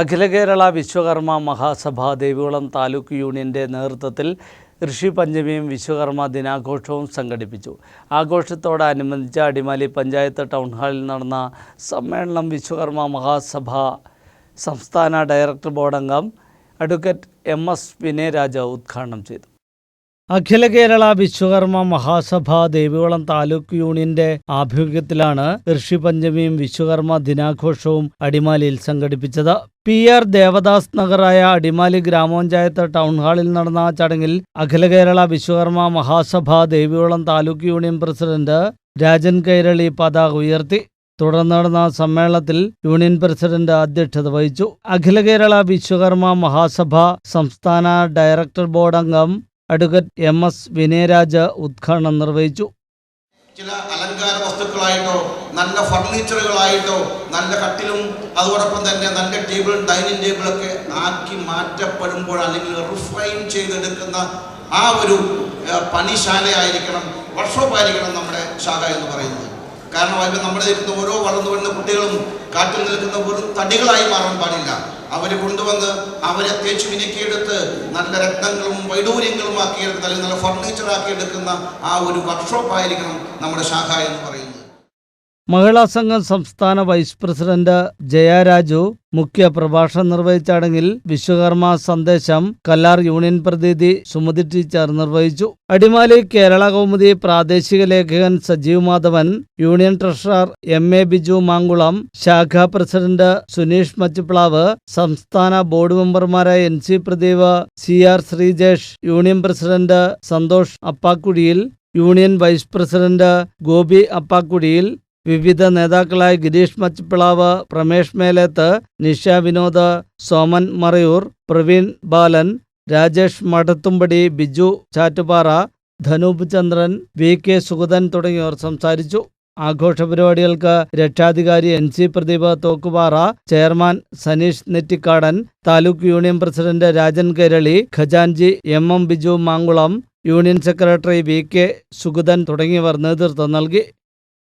അഖില കേരള വിശ്വകർമ്മ മഹാസഭ ദേവികുളം താലൂക്ക് യൂണിയന്റെ നേതൃത്വത്തിൽ ഋഷി പഞ്ചമിയും വിശ്വകർമ്മ ദിനാഘോഷവും സംഘടിപ്പിച്ചു. ആഘോഷത്തോടനുബന്ധിച്ച് അടിമാലി പഞ്ചായത്ത് ടൗൺ ഹാളിൽ നടന്ന സമ്മേളനം വിശ്വകർമ്മ മഹാസഭ സംസ്ഥാന ഡയറക്ടർ ബോർഡ് അംഗം അഡ്വക്കേറ്റ് എം എസ് വിനയരാജ ഉദ്ഘാടനം ചെയ്തു. അഖില കേരള വിശ്വകർമ്മ മഹാസഭ ദേവികുളം താലൂക്ക് യൂണിയന്റെ ആഭിമുഖ്യത്തിലാണ് ഋഷി പഞ്ചമിയും വിശ്വകർമ്മ ദിനാഘോഷവും അടിമാലിയിൽ സംഘടിപ്പിച്ചത്. പി ആർ ദേവദാസ് നഗറായ അടിമാലി ഗ്രാമപഞ്ചായത്ത് ടൗൺ ഹാളിൽ നടന്ന ചടങ്ങിൽ അഖില കേരള വിശ്വകർമ്മ മഹാസഭ ദേവികുളം താലൂക്ക് യൂണിയൻ പ്രസിഡന്റ് രാജൻ കൈരളി പതാക ഉയർത്തി. തുടർന്ന് നടന്ന സമ്മേളനത്തിൽ യൂണിയൻ പ്രസിഡന്റ് അധ്യക്ഷത വഹിച്ചു. അഖില കേരള വിശ്വകർമ്മ മഹാസഭ സംസ്ഥാന ഡയറക്ടർ ബോർഡ് അംഗം അഡ്വക്കേറ്റ് എം എസ് വിനയരാജ് ഉദ്ഘാടനം നിർവഹിച്ചു. ചില അലങ്കാര വസ്തുക്കളായിട്ടോ നല്ല ഫർണിച്ചറുകളായിട്ടോ നല്ല കട്ടിലും അതോടൊപ്പം തന്നെ നല്ല ടേബിൾ ഡൈനിങ് ടേബിളൊക്കെ ആക്കി മാറ്റപ്പെടുമ്പോൾ അല്ലെങ്കിൽ റിഫൈൻ ചെയ്തെടുക്കുന്ന ആ ഒരു പണിശാലയായിരിക്കണം വർക്ക്ഷോപ്പ് ആയിരിക്കണം നമ്മുടെ ശാഖ എന്ന് പറയുന്നത്. കാരണം അവർ നമ്മുടെ ഇരുന്ന് ഓരോ വളർന്നു വരുന്ന കുട്ടികളും കാറ്റിൽ നിൽക്കുന്ന വെറും തടികളായി മാറാൻ പാടില്ല. അവരെ കൊണ്ടുവന്ന് അവരെ തേച്ച് മിനുക്കിയെടുത്ത് നല്ല രക്തങ്ങളും വൈഡൂര്യങ്ങളും ആക്കിയെടുത്ത് അല്ലെങ്കിൽ നല്ല ഫർണിച്ചർ ആക്കിയെടുക്കുന്ന ആ ഒരു വർക്ക്ഷോപ്പ് ആയിരിക്കണം നമ്മുടെ ശാഖ എന്ന് പറയുന്നത്. മഹിളാ സംഘം സംസ്ഥാന വൈസ് പ്രസിഡന്റ് ജയരാജു മുഖ്യ പ്രഭാഷണം നിർവഹിച്ച ചടങ്ങിൽ വിശ്വകർമ്മ സന്ദേശം കല്ലാർ യൂണിയൻ പ്രതിനിധി സുമതി ടീച്ചർ നിർവഹിച്ചു. അടിമാലി കേരള കൗമുദി പ്രാദേശിക ലേഖകൻ Sajeev Madhavan union treasurer M A Biju Mankulam ശാഖാ പ്രസിഡന്റ് സുനീഷ് മച്ചിപ്ലാവ് സംസ്ഥാന ബോർഡ് മെമ്പർമാരായ N C Pradeep C R Sreejesh union president Santhosh Appakkudiyil union vice president Gopi Appakkudiyil വിവിധ നേതാക്കളായ ഗിരീഷ് മച്ചിപ്പിളാവ് പ്രമേഷ് മേലേത്ത് നിഷ വിനോദ് സോമൻ മറയൂർ പ്രവീൺ ബാലൻ രാജേഷ് മടത്തുംപടി ബിജു ചാറ്റുപാറ ധനൂപ് ചന്ദ്രൻ വി കെ സുഗതൻ തുടങ്ങിയവർ സംസാരിച്ചു. ആഘോഷ പരിപാടികൾക്ക് രക്ഷാധികാരി N C Pradeep Thokkupara chairman Saneesh Nettikadan taluk union president Rajan Kerali ഖജാൻജി M M Biju Mankulam union secretary V K Sugathan തുടങ്ങിയവർ നേതൃത്വം നൽകി.